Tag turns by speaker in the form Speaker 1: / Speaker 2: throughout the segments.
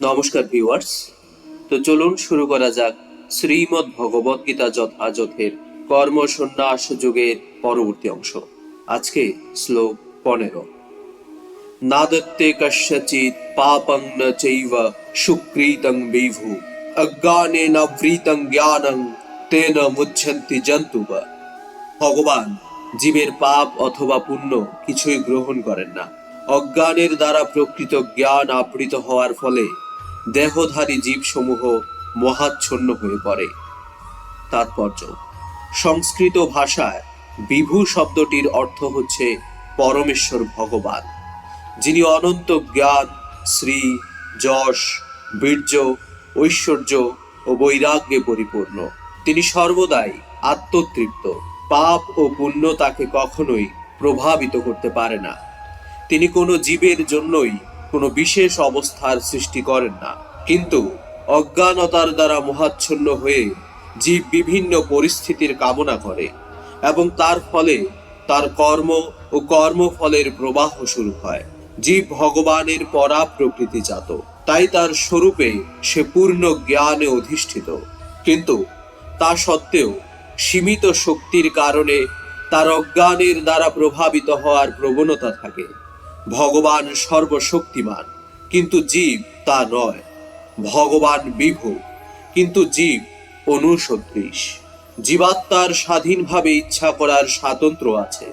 Speaker 1: নমস্কার ভিউয়ার্স তো চলুন শুরু করা যাক শ্রীমদ্ ভগবত গীতা যথাযথের কর্ম সন্ন্যাস যুগের পরবর্তী অংশ। আজকে শ্লোক পনেরো। পাপং ন চৈব সুকৃতং বিভু অজ্ঞানে নবৃতং জ্ঞানং তেন মুচ্ছন্তি জন্তুব ভগবান জীবের পাপ অথবা পুণ্য কিছুই গ্রহণ করেন না। অজ্ঞানের দ্বারা প্রকৃত জ্ঞান আবৃত হওয়ার ফলে দেহধারী জীবসমূহ মহাচ্ছন্ন হয়ে পড়ে। তাৎপর্য সংস্কৃত ভাষায় বিভু শব্দটির অর্থ হচ্ছে পরমেশ্বর ভগবান, যিনি অনন্ত জ্ঞান, শ্রী, যশ, বীর্য, ঐশ্বর্য ও বৈরাগ্যে পরিপূর্ণ। তিনি সর্বদাই আত্মতৃপ্ত, পাপ ও পুণ্য তাকে কখনোই প্রভাবিত করতে পারে না। তিনি কোনো জীবের জন্যই কোনো বিশেষ অবস্থার সৃষ্টি করেন না। কিন্তু অজ্ঞানতার দ্বারা মহাচ্ছন্ন হয়ে জীব বিভিন্ন পরিস্থিতির কামনা করে এবং তার ফলে তার কর্ম ও কর্মফলের প্রবাহ শুরু হয়। জীব ভগবানের পরা প্রকৃতিজাত তাই তার স্বরূপে সে পূর্ণ জ্ঞানে অধিষ্ঠিত। কিন্তু তা সত্ত্বেও সীমিত শক্তির কারণে তার অজ্ঞানের দ্বারা প্রভাবিত হওয়ার প্রবণতা থাকে। ভগবান সর্বশক্তিমান। কিন্তু জীব তা নয়। ভগবান বিভু, কিন্তু জীব অনুসদৃশ। জীবাত্মার স্বাধীনভাবে ইচ্ছা করার স্বাতন্ত্র আছে।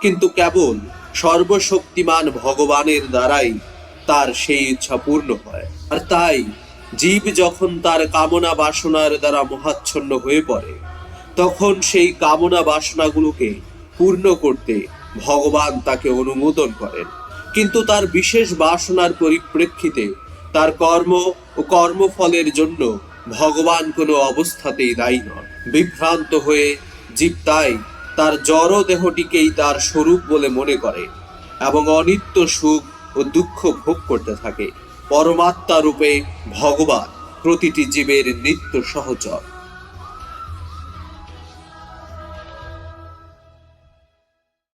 Speaker 1: কিন্তু কেবল সর্বশক্তিমান ভগবানের দ্বারাই তার সেই ইচ্ছা পূর্ণ হয়। আর তাই জীব যখন তার কামনা বাসনার দ্বারা মোহাচ্ছন্ন হয়ে পড়ে, তখন সেই কামনা বাসনাগুলোকে পূর্ণ করতে ভগবান তাকে অনুমোদন করেন। কিন্তু তার বিশেষ বাসনার পরিপ্রেক্ষিতে তার কর্ম ও কর্মফলের জন্য ভগবান কোনো অবস্থাতেই দায়ী নন। বিভ্রান্ত হয়ে জীব তাই তার জড় দেহটিকেই তার স্বরূপ বলে মনে করে এবং অনিত্য সুখ ও দুঃখ ভোগ করতে থাকে। পরমাত্মা রূপে ভগবান প্রতিটি জীবের নিত্য সহচর।